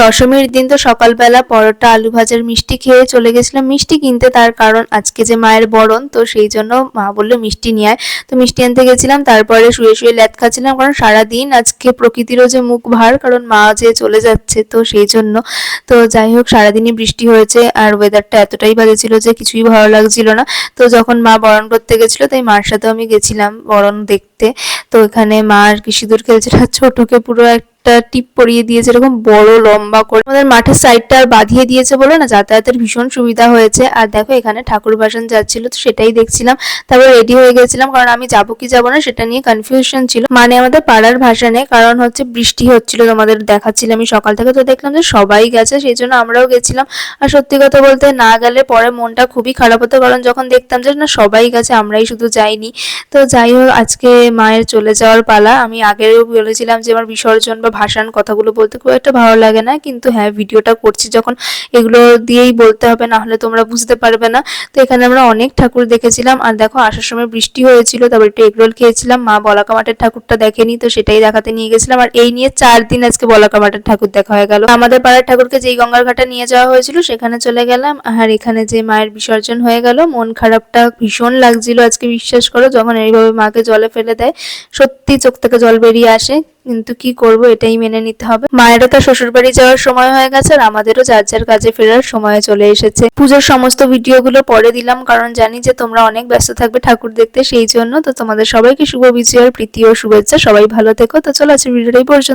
দশমীর দিন তো সকালবেলা পরোটা, আলু ভাজার মিষ্টি খেয়ে চলে গেছিলাম। মিষ্টি কিনতে তার কারণ আজকে যে মায়ের বরণ, তো সেই জন্য মা বলল মিষ্টি নিয়ে আয়। তো মিষ্টি আনতে গেছিলাম, তারপরে শুয়ে শুয়ে ল্যাদ খাচ্ছিলাম, কারণ সারাদিন আজকে প্রকৃতিরও যে মুখ ভার, কারণ মা যে চলে যাচ্ছে, তো সেই জন্য। তো যাই হোক, সারাদিনই বৃষ্টি হয়েছে, আর ওয়েদারটা এতটাই বাজে ছিল যে কিছুই ভালো লাগছিল না। তো যখন মা বরণ করতে গেছিল, তাই মার সাথেও আমি গেছিলাম বরণ দেখতে। তো এখানে মা আর কি সিঁদুর খেলছিল ছোটকে পুরো একটা টিপ পরিয়ে দিয়েছে এরকম বড়, লম্বা করে আমাদের মাঠের সাইডটা আর বাঁধিয়ে দিয়েছে বলে না, যাতায়াতের ভীষণ সুবিধা হয়েছে। আর দেখো, এখানে ঠাকুর ভাসান যাচ্ছিল, তো সেটাই দেখছিলাম। তারপর রেডি হয়ে গেছিলাম, কারণ আমি যাব কি যাব না, সেটা নিয়ে কনফিউশন ছিল। মানে আমাদের পাড়ার ভাসানে, কারণ হচ্ছে বৃষ্টি হচ্ছিল তোমাদের দেখাচ্ছিলাম আমি সকাল থেকে, তো দেখলাম যে সবাই গেছে, সেই জন্য আমরাও গেছিলাম। আর সত্যি কথা বলতে না গেলে পরে মনটা খুবই খারাপ হতো, কারণ যখন দেখতাম যে না, সবাই গেছে, আমরাই শুধু যাইনি। তো যাই হোক, আজকে মায়ের চলে যাওয়ার পালা। আমি আগেও বলেছিলাম যে আমার বিসর্জন বা ভাসান কথাগুলো বলতে খুব একটা ভালো লাগে না। কিন্তু হ্যাঁ ভিডিওটা করছি যখন এগুলো দিয়েই বলতে হবে, না হলে তোমরা বুঝতে পারবে না। তো এখানে আমরা অনেক ঠাকুর দেখেছিলাম। আর দেখো, আসার সময় বৃষ্টি হয়েছিল, তারপর একটু এগরোল খেয়েছিলাম। মা বলাকা মাঠের ঠাকুরটা দেখেনি, তো সেটাই দেখাতে নিয়ে গেছিলাম। আর এই নিয়ে চার দিন আজকে বলাকা মাঠের ঠাকুর দেখা হয়ে গেল। আমাদের পাড়ার ঠাকুরকে যেই গঙ্গার ঘাটে নিয়ে যাওয়া হয়েছিল, সেখানে চলে গেলাম। আর এখানে যে মায়ের বিসর্জন হয়ে গেল, মন খারাপটা ভীষণ লাগছিল আজকে, বিশ্বাস করো, যখন এইভাবে মাকে জলে ফেলে দেয়, সত্যি চোখ থেকে জল বেরিয়ে আসে। কিন্তু কি করব, এটাই মেনে নিতে হবে। মায়েরও তো শ্বশুর বাড়ি যাওয়ার সময় হয়ে গেছে আর আমাদেরও যার যার কাজে ফেরার সময় চলে এসেছে। পুজোর সমস্ত ভিডিওগুলো পরে দিলাম, কারণ জানি যে তোমরা অনেক ব্যস্ত থাকবে ঠাকুর দেখতে, সেই জন্য তো তোমাদের সবাইকে শুভ বিজয়ার প্রীতি ও শুভেচ্ছা। সবাই ভালো থেকো। তো চলো আজকের ভিডিওটাই পর্যন্ত।